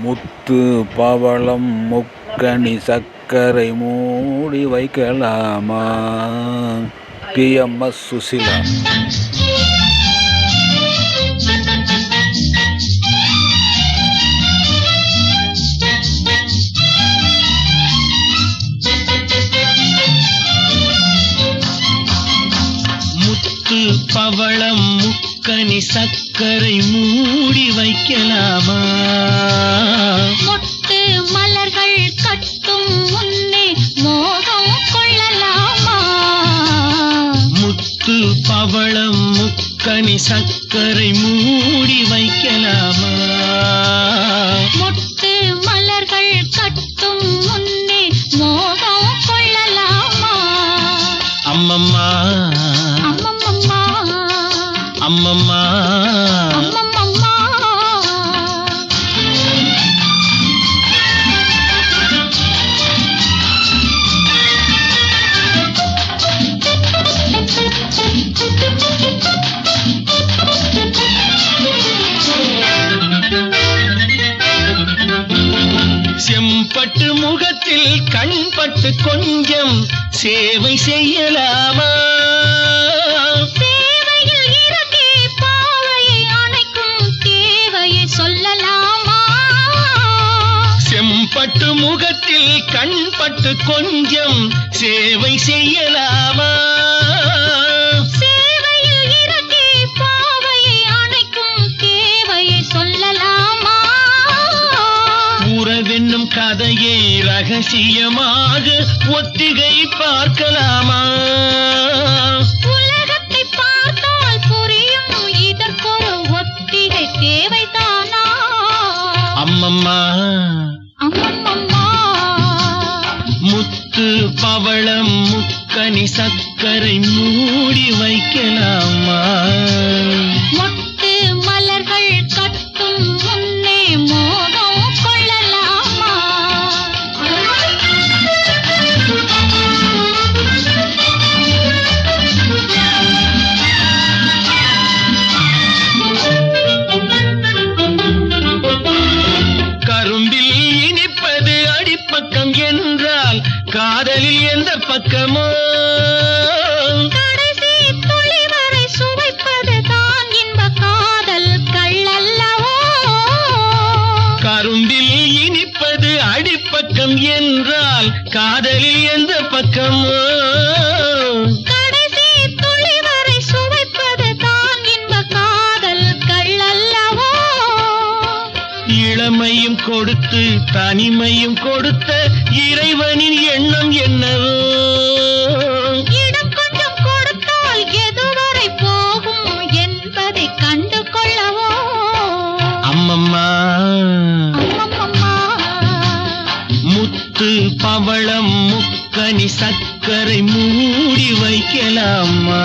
முத்து பவளம் முக்கணி சர்க்கரை மூடி வைக்கலாமா? பிஎம்எஸ் சுசிலா. முத்து பவளம் சக் சர்க்கரை மூடி வைக்கலாமா? மொட்டு மலர்கள் கட்டும் முன்னே மோகம் கொள்ளலாமா? முத்து பவளம் முக்கனி சர்க்கரை மூடி வைக்கலாமா? மொட்டு மலர்கள் கட்டும் முன்னே மோகம் கொள்ளலாமா? அம்மம்மா. அம்மம்மம்மா அம்மம்மா. செம்பட்டு முகத்தில் கண்பட்டு கொஞ்சம் சேவை செய்யலாமா? செம்பட்டு முகத்தில் கண்பட்டு கொஞ்சம் சேவை செய்யலாமா ரகசியமாக ஒத்திகை பார்க்கலாமா? உலகத்தை பார்த்தால் புரியும். இதற்கொரு ஒத்திகை தேவைதானா? அம்மம்மா. முத்து பவளம் முக்கனி சர்க்கரை மூடி வைக்கலாமா? கள்ளல்லவோ? கரும்பில் இனிப்பது அடிப்பக்கம் என்றால் காதலில் எந்த பக்கமோ? கடைசி துளி வரை சுவைப்பது தான் இன்ப காதல் கள்ளல்லவோ? இளமையும் கொடுத்து தனிமையும் கொடுத்த இறைவனின் எண்ணம் என்னவோ பவளம் முக்கனி சக்கரை மூடி வைக்கலாமா?